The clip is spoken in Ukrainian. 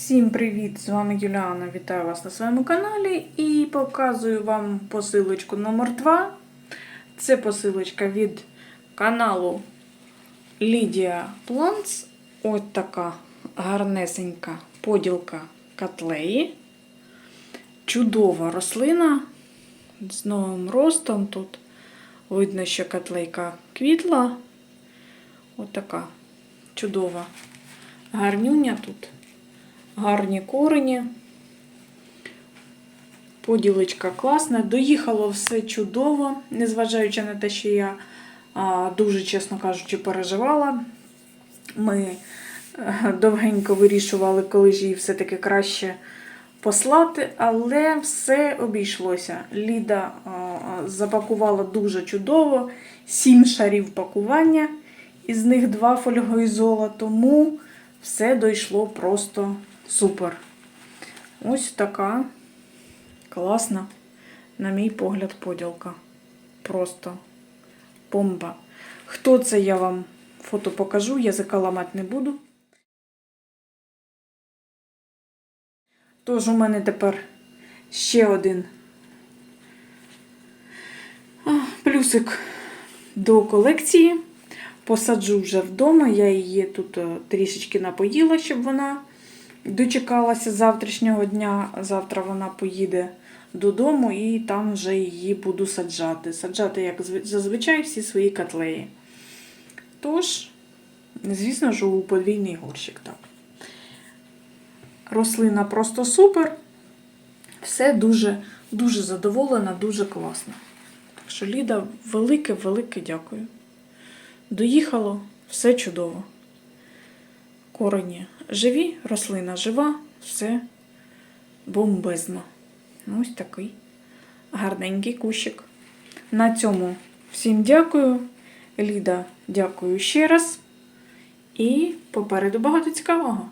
Всім привіт! З вами Юліана. Вітаю вас на своєму каналі і показую вам посилочку номер 2 Це посилочка від каналу Лідія Планц. Ось така гарнесенька поділка котлеї. Чудова рослина з новим ростом. Тут видно, що котлейка квітла. Ось така чудова гарнюня тут гарні корені. Поділочка класна. Доїхало все чудово, незважаючи на те, що я дуже, чесно кажучи, переживала. Ми е, довгенько вирішували, коли ж її все-таки краще послати, але все обійшлося. Ліда а, запакувала дуже чудово, сім шарів пакування, із них два фольгоізола, тому все дійшло просто супер. Ось така класна, на мій погляд, поділка. Просто бомба. Хто це я вам фото покажу, язика ламати не буду. Тож у мене тепер ще один плюсик до колекції. Посаджу вже вдома. Я її тут е, трішечки напоїла, щоб вона дочекалася завтрашнього дня. Завтра вона поїде додому і там вже її буду саджати. Саджати, як зазвичай, всі свої котлеї. Тож, звісно ж, у подвійний горщик. так. Рослина просто супер. Все дуже, дуже задоволена, дуже класно. Так що, Ліда, велике-велике дякую. Доїхало, все чудово. Корені живі, рослина жива, все бомбезно. Ну, Ось такий гарненький кущик. На цьому всім дякую. Ліда, дякую ще раз. І попереду багато цікавого.